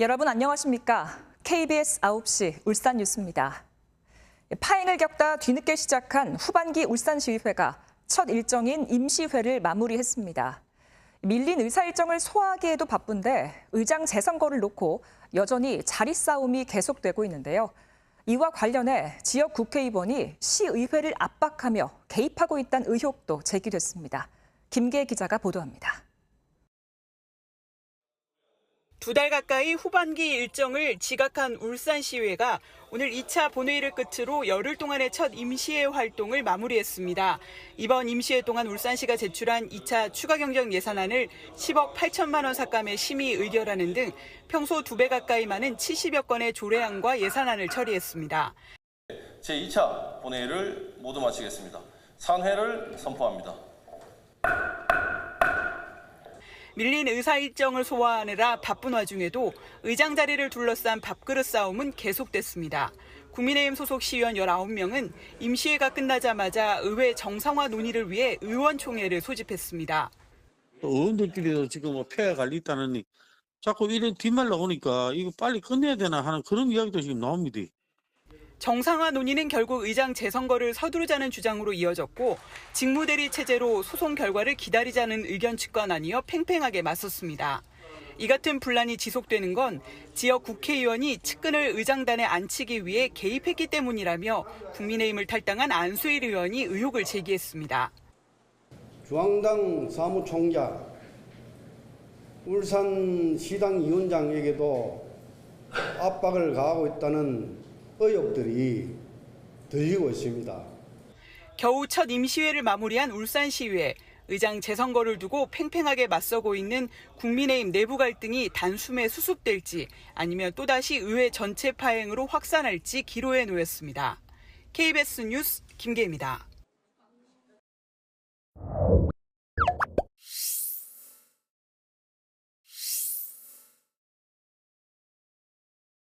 여러분 안녕하십니까? KBS 9시 울산 뉴스입니다. 파행을 겪다 뒤늦게 시작한 후반기 울산시의회가 첫 일정인 임시회를 마무리했습니다. 밀린 의사 일정을 소화하기에도 바쁜데 의장 재선거를 놓고 여전히 자리 싸움이 계속되고 있는데요. 이와 관련해 지역 국회의원이 시의회를 압박하며 개입하고 있다는 의혹도 제기됐습니다. 김계 기자가 보도합니다. 두 달 가까이 후반기 일정을 지각한 울산시의회가 오늘 2차 본회의를 끝으로 열흘 동안의 첫 임시회 활동을 마무리했습니다. 이번 임시회 동안 울산시가 제출한 2차 추가 경정 예산안을 10억 8천만 원 삭감해 심의 의결하는 등 평소 두 배 가까이 많은 70여 건의 조례안과 예산안을 처리했습니다. 제2차 본회의를 모두 마치겠습니다. 산회를 선포합니다. 밀린 의사 일정을 소화하느라 바쁜 와중에도 의장 자리를 둘러싼 밥그릇 싸움은 계속됐습니다. 국민의힘 소속 시의원 19명은 임시회가 끝나자마자 의회 정상화 논의를 위해 의원총회를 소집했습니다. 또 의원들끼리도 지금 뭐 폐가 갈리 있다느니 자꾸 이런 뒷말 나오니까 이거 빨리 끝내야 되나 하는 그런 이야기도 지금 나옵니다. 정상화 논의는 결국 의장 재선거를 서두르자는 주장으로 이어졌고 직무대리 체제로 소송 결과를 기다리자는 의견 측과 나뉘어 팽팽하게 맞섰습니다. 이 같은 분란이 지속되는 건 지역 국회의원이 측근을 의장단에 앉히기 위해 개입했기 때문이라며 국민의힘을 탈당한 안수일 의원이 의혹을 제기했습니다. 중앙당 사무총장, 울산시당 위원장에게도 압박을 가하고 있다는 의혹들이 들리고 있습니다. 겨우 첫 임시회를 마무리한 울산시의회. 의장 재선거를 두고 팽팽하게 맞서고 있는 국민의힘 내부 갈등이 단숨에 수습될지 아니면 또다시 의회 전체 파행으로 확산할지 기로에 놓였습니다. KBS 뉴스 김계입니다.